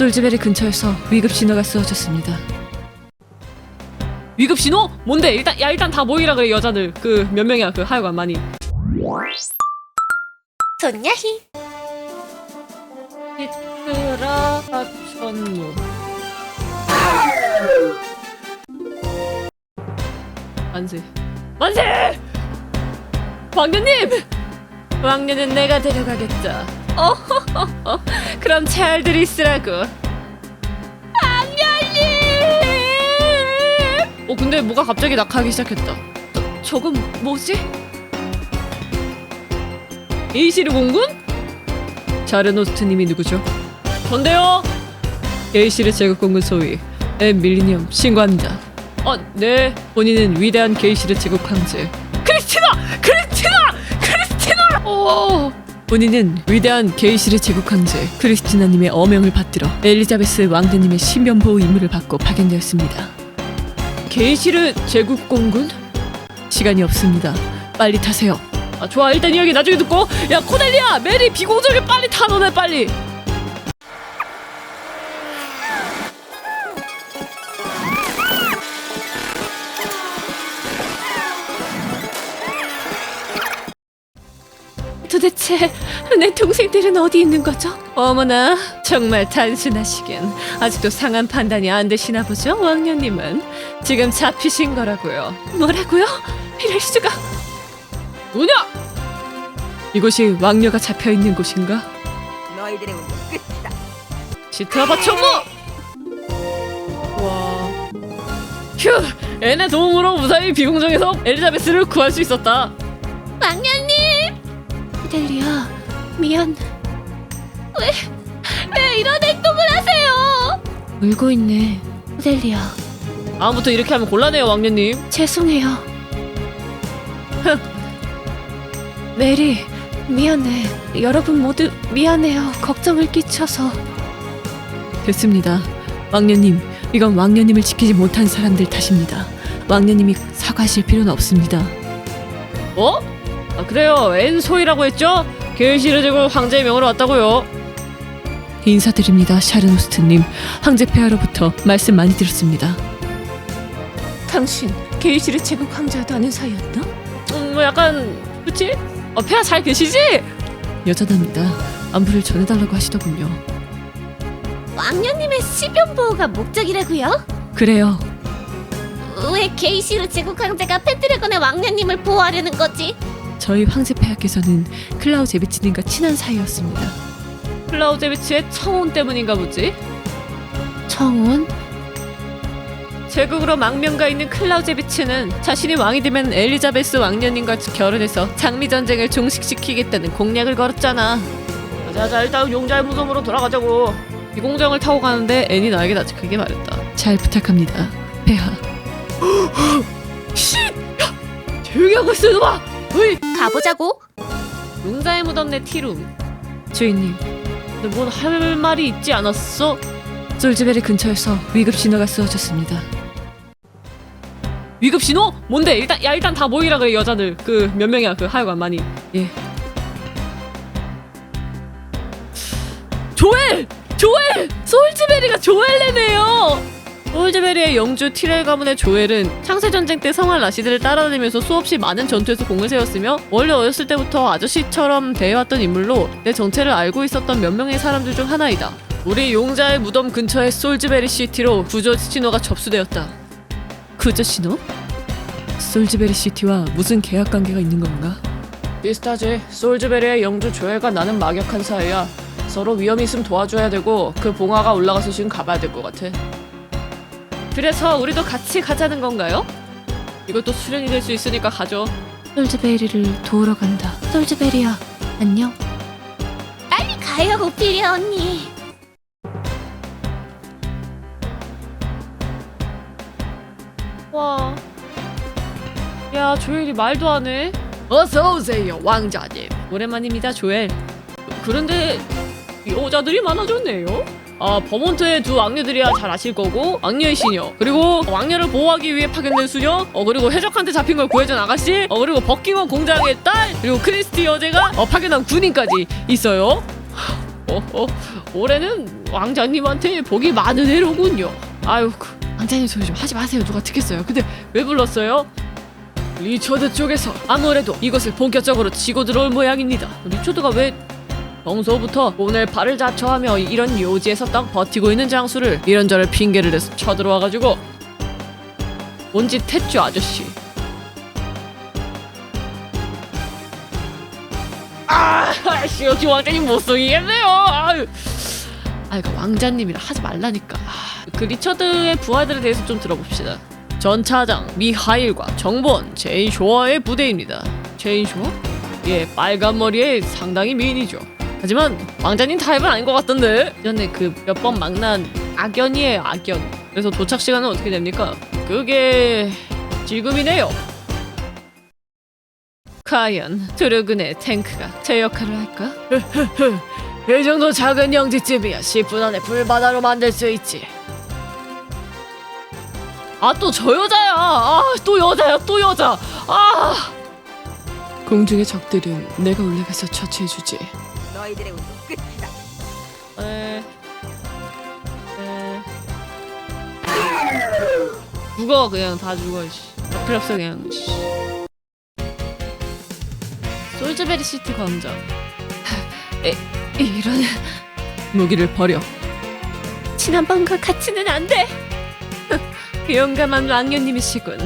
솔즈베리 근처에서 위급 신호가 쏘아졌습니다. 위급 신호? 뭔데? 일단 야 일단 다 모이라 그래 여자들. 그 몇 명이야 그 하여간 많이. 손야희. 히트라 하천무 만세. 만세! 왕녀님! 왕녀는 내가 데려가겠다 어허허허 그럼 잘들 있으라고 왕녀님 어 근데 뭐가 갑자기 낙하기 시작했다 저, 저건 뭐지? 에이시르 공군? 자르노스트님이 누구죠? 전데요. 게이시르 제국 공군 소위 엠 밀리니엄 신고합니다. 어, 네. 본인은 위대한 게이시르 제국 황제 크리스티나, 크리스티나, 크리스티나. 오. 본인은 위대한 게이시르 제국 황제 크리스티나님의 어명을 받들어 엘리자베스 왕대님의 신변보호 임무를 받고 파견되었습니다. 게이시르 제국 공군? 시간이 없습니다. 빨리 타세요. 아 좋아 일단 이야기 나중에 듣고 야 코델리아 메리 비공정에 빨리 타 너네 빨리 도대체 내 동생들은 어디 있는 거죠? 어머나 정말 단순하시긴 아직도 상한 판단이 안 되시나 보죠 왕녀님은 지금 잡히신 거라고요 뭐라고요? 이럴 수가 뭐냐? 이곳이 왕녀가 잡혀 있는 곳인가? 너희들의 운명 끝이다 시트아바 초보! 와. 휴! 애네 도움으로 무사히 비공정에서 엘리자베스를 구할 수 있었다. 왕년 님 델리아, 미안. 왜 이런 행동을 하세요 울고 있네. 델리아. 다음부터 이렇게 하면 곤란해요, 왕녀님. 죄송해요. 메리, 미안해. 여러분 모두 미안해요. 걱정을 끼쳐서. 됐습니다. 왕녀님, 이건 왕녀님을 지키지 못한 사람들 탓입니다. 왕녀님이 사과하실 필요는 없습니다. 어? 아, 그래요. 엔소이라고 했죠? 게이시르 제국 황제의 명으로 왔다고요. 인사드립니다, 샤르노스트님. 황제 폐하로부터 말씀 많이 들었습니다. 당신 게이시르 제국 황제와도 아는 사이였나? 음, 뭐 약간 그치? 어, 폐하 잘 계시지? 여자답니다. 안부를 전해달라고 하시더군요. 왕년님의 시변 보호가 목적이라고요? 그래요. 왜 게이시르 제국 황제가 펜드래곤의 왕년님을 보호하려는 거지? 저희 황제 폐하께서는 클라우 제비치님과 친한 사이였습니다. 클라우 제비치의 청혼 때문인가 보지? 청혼? 제국으로 망명가 있는 클라우제비치는 자신이 왕이 되면 엘리자베스 왕녀님과 결혼해서 장미 전쟁을 종식시키겠다는 공약을 걸었잖아. 자자 일단 용자의 무덤으로 돌아가자고. 이 공장을 타고 가는데 애니 나에게 낯 크게 말했다. 잘 부탁합니다, 폐하. 쉿! 야! 조용히 하고 있어, 놈아! 으이! 가보자고 무덤 내 티룸 주인님 근데 뭔 할 말이 있지 않았어? 솔즈베리 근처에서 위급 신호가 쏘아졌습니다 위급 신호? 뭔데? 일단 야 일단 다 모이라 그래 여자들 그 몇 명이야 그 하여간 많이 예 조엘! 조엘! 솔즈베리가 조엘레네요 솔즈베리의 영주 티렐 가문의 조엘은 창세전쟁 때 성할 라시드를 따라다니면서 수없이 많은 전투에서 공을 세웠으며 원래 어렸을 때부터 아저씨처럼 대해왔던 인물로 내 정체를 알고 있었던 몇 명의 사람들 중 하나이다. 우리 용자의 무덤 근처의 솔즈베리 시티로 구조 신호가 접수되었다. 구조 신호? 솔즈베리 시티와 무슨 계약 관계가 있는 건가? 비슷하지. 솔즈베리의 영주 조엘과 나는 막역한 사이야. 서로 위험이 있으면 도와줘야 되고 그 봉화가 올라가서 지금 가봐야 될 것 같아. 그래서 우리도 같이 가자는 건가요? 이것도 수련이 될 수 있으니까 가죠. 솔즈베리를 도우러 간다. 솔즈베리야, 안녕. 빨리 가요 오피리아 언니 와. 야, 조엘이 말도 안 해. 어서 오세요, 왕자님. 오랜만입니다, 조엘. 그런데 여자들이 많아졌네요. 아, 버몬트의 두 왕녀들이야 잘 아실 거고 왕녀의 시녀 그리고 왕녀를 보호하기 위해 파견된 수녀 어 그리고 해적한테 잡힌 걸 구해준 아가씨 어 그리고 버킹엄 공장의 딸 그리고 크리스티 여제가 어 파견한 군인까지 있어요 어, 올해는 왕자님한테 복이 많은 해로군요. 아유, 그, 왕자님 소리 좀 하지 마세요. 누가 듣겠어요. 근데 왜 불렀어요? 리처드 쪽에서 아무래도 이것을 본격적으로 치고 들어올 모양입니다. 리처드가 왜 평소부터 오늘 발을 자처하며 이런 요지에서 딱 버티고 있는 장수를 이런저런 핑계를 대서 쳐들어와가지고 뭔짓 했죠 아저씨. 아 아씨 역시 왕자님 못 속이겠네요. 아유. 아 왕자님이라 하지 말라니까. 아, 그 리처드의 부하들에 대해서 좀 들어봅시다. 전차장 미하일과 정본 제인 쇼어의 부대입니다. 제인 쇼어? 예 빨간 머리에 상당히 미인이죠 하지만 왕자님 타입은 아닌 것 같던데. 전에 그 몇 번 망난 악연이에요 악연. 그래서 도착 시간은 어떻게 됩니까? 그게 지금이네요. 과연 드르근의 탱크가 제 역할을 할까? 이 정도 작은 영지쯤이야. 10분 안에 불바다로 만들 수 있지. 아 또 저 여자야. 아 또 여자야 또 여자. 아! 공중의 적들은 내가 올라가서 처치해주지. 너희들의 운동 끝이다. 에... 에... 죽어 그냥 다 죽어 씨. 필요 없어 그냥 씨. 솔즈베리 시티 광장 에, 이런 무기를 버려 지난번과 같이는 안돼 용감한 왕녀님이시군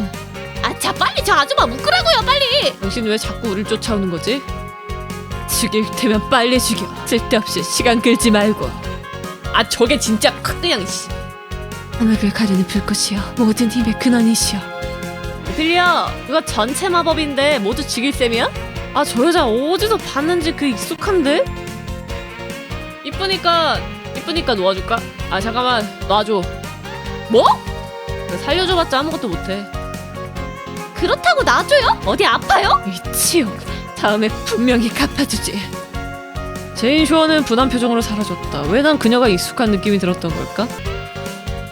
아자 빨리 저 아줌마 묶으라고요 빨리. 당신 왜 자꾸 우릴 쫓아오는 거지? 죽일 테면 빨리 죽여 쓸데없이 시간 끌지 말고 아 저게 진짜 그냥 씨 하늘을 가르는 불꽃이여 모든 힘의 근원이시여. 들려 이거 전체 마법인데 모두 죽일 셈이야? 아 저 여자 어디서 봤는지 그 익숙한데? 이쁘니까 이쁘니까 놓아줄까? 아 잠깐만 놔줘 뭐? 살려줘봤자 아무것도 못해 그렇다고 놔줘요? 어디 아파요? 이 치욕 다음에 분명히 갚아주지. 제인 쇼어는 분한 표정으로 사라졌다. 왜 난 그녀가 익숙한 느낌이 들었던 걸까?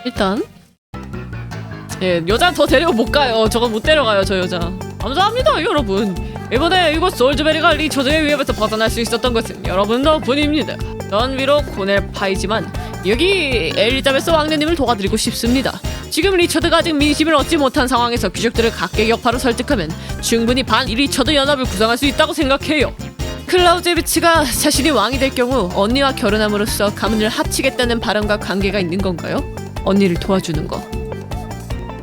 일단 예 여자 더 데리고 못 가요. 저거 못 데려가요 저 여자. 감사합니다 여러분. 이번에 이곳 솔즈베리가 리처드의 위협에서 벗어날 수 있었던 것은 여러분 덕분입니다. 전 비록 고넬 파이지만 여기 엘리자베스 왕녀님을 도와드리고 싶습니다 지금 리처드가 아직 민심을 얻지 못한 상황에서 귀족들을 각계 격파로 설득하면 충분히 반 리처드 연합을 구성할 수 있다고 생각해요. 클라우제비치가 자신이 왕이 될 경우 언니와 결혼함으로써 가문을 합치겠다는 발언과 관계가 있는 건가요? 언니를 도와주는 거.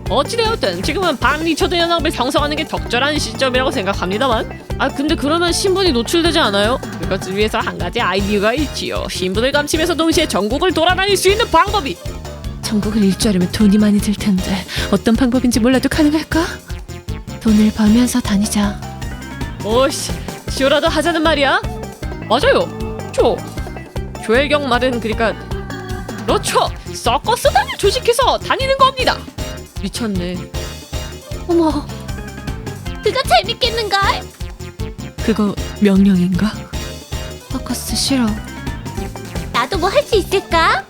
어찌되었든 지금은 반 리처드 연합을 형성하는 게 적절한 시점이라고 생각합니다만 아 근데 그러면 신분이 노출되지 않아요? 그것을 위해서 한 가지 아이디어가 있지요 신분을 감추면서 동시에 전국을 돌아다닐 수 있는 방법이 전국을 일주하려면 돈이 많이 들 텐데 어떤 방법인지 몰라도 가능할까? 돈을 벌면서 다니자. 오씨 쇼라도 하자는 말이야? 맞아요 쇼 조혜경 말은 그러니까 그렇죠 서커스단을 조직해서 다니는 겁니다 미쳤네 어머 그거 재밌겠는걸? 그거 명령인가? 서커스 싫어. 나도 뭐 할 수 있을까?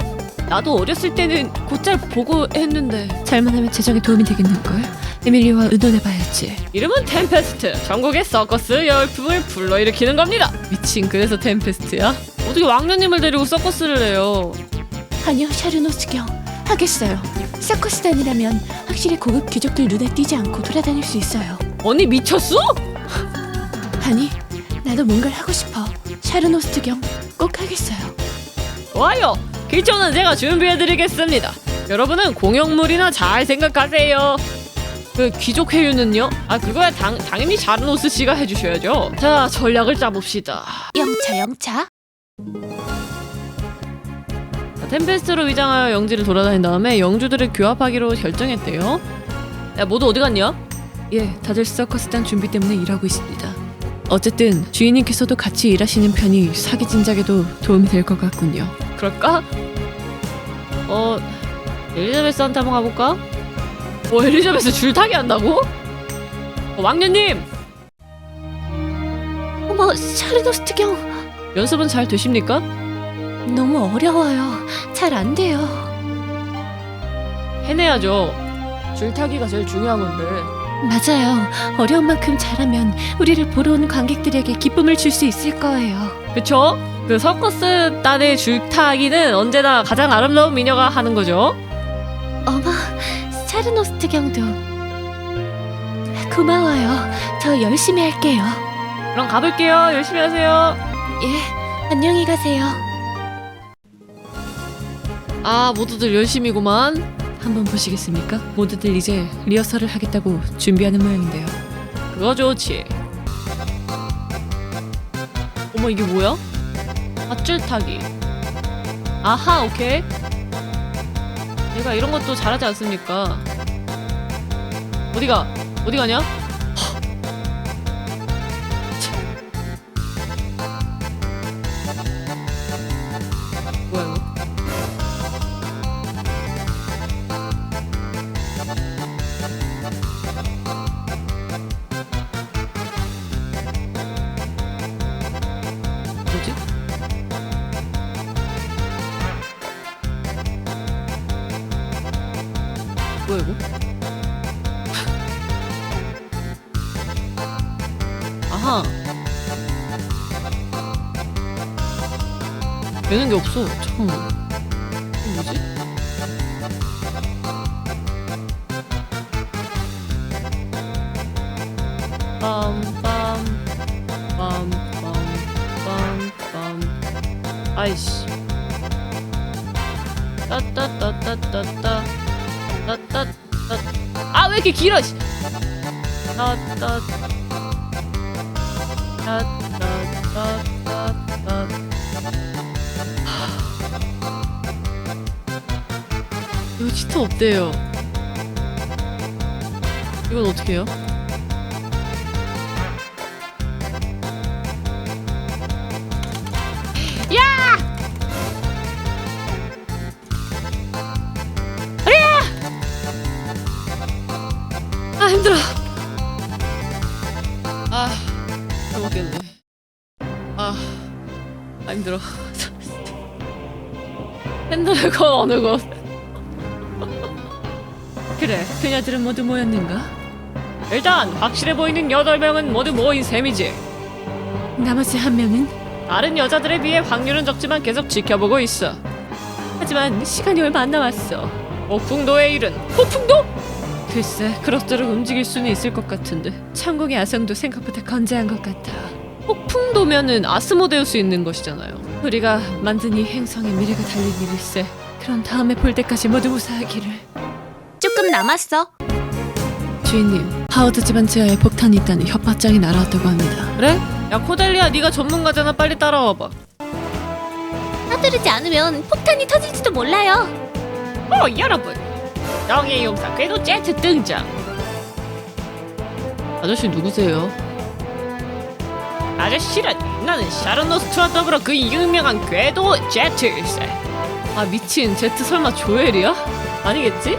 나도 어렸을 때는 곧잘 보고 했는데 잘만 하면 재정에 도움이 되겠는걸? 에밀리와 의논해봐야지. 이름은 템페스트 전국의 서커스 열풍을 불러일으키는 겁니다 미친 그래서 템페스트야? 어떻게 왕녀님을 데리고 서커스를 해요 아니요, 샤르노스경. 하겠어요. 서커스단이라면 확실히 고급 귀족들 눈에 띄지 않고 돌아다닐 수 있어요. 언니 미쳤어? 아니, 나도 뭔가를 하고 싶어. 샤르노스트경 꼭 하겠어요. 좋아요 기초는 제가 준비해드리겠습니다 여러분은 공용물이나 잘 생각하세요 그 귀족 회유는요? 아 그거야 당, 당연히 자르노스 씨가 해주셔야죠 자 전략을 짜봅시다 영차 영차. 자, 템페스트로 위장하여 영지를 돌아다닌 다음에 영주들을 교합하기로 결정했대요 야 모두 어디 갔냐? 예, 다들 서커스단 준비 때문에 일하고 있습니다. 어쨌든 주인님께서도 같이 일하시는 편이 사기 진작에도 도움이 될 것 같군요. 그럴까? 어 엘리자베스한테 한번 가볼까? 어 엘리자베스 줄타기 한다고? 어, 왕녀님 어머 샤르노스트 경 연습은 잘 되십니까? 너무 어려워요. 잘 안 돼요. 해내야죠 줄타기가 제일 중요한 건데 맞아요. 어려운 만큼 잘하면 우리를 보러 온 관객들에게 기쁨을 줄 수 있을 거예요. 그쵸? 그 서커스 단의 줄타기는 언제나 가장 아름다운 미녀가 하는 거죠. 어머, 샤르노스트 경도. 고마워요. 저 열심히 할게요. 그럼 가볼게요. 열심히 하세요. 예, 안녕히 가세요. 아, 모두들 열심히구만. 한번 보시겠습니까? 모두들 이제 리허설을 하겠다고 준비하는 모양인데요. 그거 좋지. 어머, 이게 뭐야? 밧줄 타기. 아하, 오케이. 얘가 이런 것도 잘하지 않습니까? 어디가? 어디 가냐? 되는 게 없어. 잠깐만 뭐지? 빰빰 빰빰 빰빰. 아이씨. 따따따따따따. 따따따. 아왜 이렇게 길어 씨. 따따 따따따따따 이거 진짜 없대요? 이건 어떻게 해요? 아 힘들어. 아 해먹겠네. 아, 아 힘들어. 핸들건 어느 곳 그래, 그녀들은 모두 모였는가? 일단 확실해 보이는 8명은 모두 모인 셈이지 나머지 한 명은? 다른 여자들에 비해 확률은 적지만 계속 지켜보고 있어 하지만 시간이 얼마 안 남았어. 폭풍도의 일은 폭풍도? 글쎄, 그럭저럭 움직일 수는 있을 것 같은데 천국의 아성도 생각보다 건재한 것 같아. 폭풍도면은 아스모데우스 있는 것이잖아요 우리가 만든 이 행성의 미래가 달린 일일세. 그럼 다음에 볼 때까지 모두 무사하기를. 조금 남았어. 주인님, 하워드 집안 지하에 폭탄이 있다는 협박장이 날아왔다고 합니다. 그래? 야 코델리아 네가 전문가잖아 빨리 따라와봐 서두르지 않으면 폭탄이 터질지도 몰라요. 어 여러분 정의 용사 궤도 제트 등장 아저씨 누구세요? 아저씨란 나는 샤르노스트와 더불어 그 유명한 궤도 제트 일세 아 미친 제트 설마 조엘이야? 아니겠지?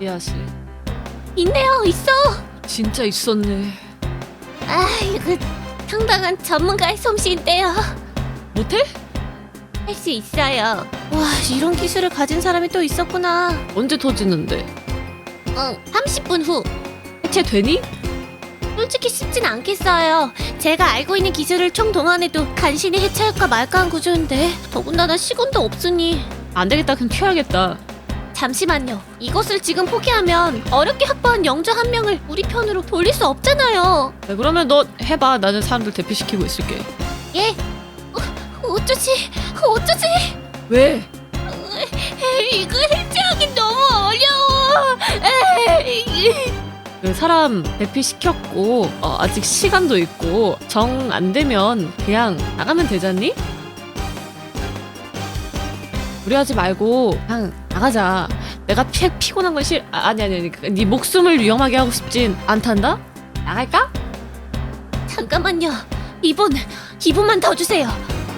이아씨 있네요, 있어. 진짜 있었네 아, 이거 상당한 전문가의 솜씨인데요. 못해? 할 수 있어요. 와, 이런 기술을 가진 사람이 또 있었구나. 언제 터지는데? 응, 30분 후. 해체되니? 솔직히 쉽진 않겠어요. 제가 알고 있는 기술을 총 동원해도 간신히 해체할까 말까 한 구조인데 더군다나 시간도 없으니 안 되겠다 그럼 튀어야겠다 잠시만요. 이것을 지금 포기하면 어렵게 확보한 영주 한 명을 우리 편으로 돌릴 수 없잖아요. 네, 그러면 너 해봐 나는 사람들 대피시키고 있을게 예? 어, 어쩌지? 어쩌지? 왜? 에이, 이거 해체하기 너무 어려워. 에이. 그 사람 대피시켰고 어, 아직 시간도 있고 정 안 되면 그냥 나가면 되잖니? 무리하지 말고 그냥 나가자. 내가 피, 피곤한 건 싫... 아, 아니 아니 아니 그, 네 목숨을 위험하게 하고 싶진 않단다? 나갈까? 잠깐만요. 2분, 2분만 더 주세요.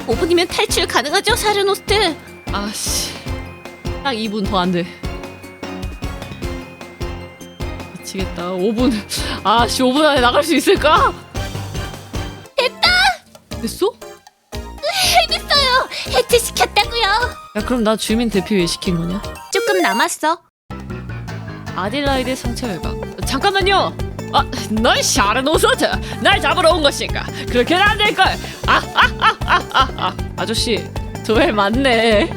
5분이면 탈출 가능하죠, 사르노스트? 아씨 딱 2분 더 안 돼. 미치겠다. 5분. 아씨 5분 안에 나갈 수 있을까? 됐다. 됐어? 해체시켰다고요. 야 그럼 나 주민 대피 왜 시킨 거냐? 조금 남았어. 아딜라이드 상처 열각. 잠깐만요. 아, 넌 샤르노서트 날 잡으러 온 것인가? 그렇게는 안 될 걸. 아, 아, 아, 아, 아, 아, 아저씨, 조엘 맞네.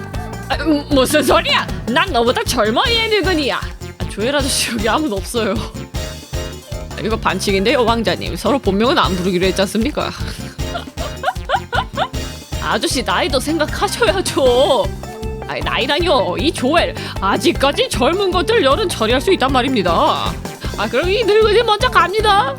아, 음, 무슨 소리야? 난 너보다 젊어 이 늙은이야. 아, 조엘 아저씨 여기 아무도 없어요. 아, 이거 반칙인데요, 왕자님. 서로 본명은 안 부르기로 했지 않습니까? 아저씨 나이도 생각하셔야죠. 아니 나이라뇨. 이 조엘 아직까지 젊은 것들 열은 처리할 수 있단 말입니다. 아 그럼 이 늙은이 먼저 갑니다.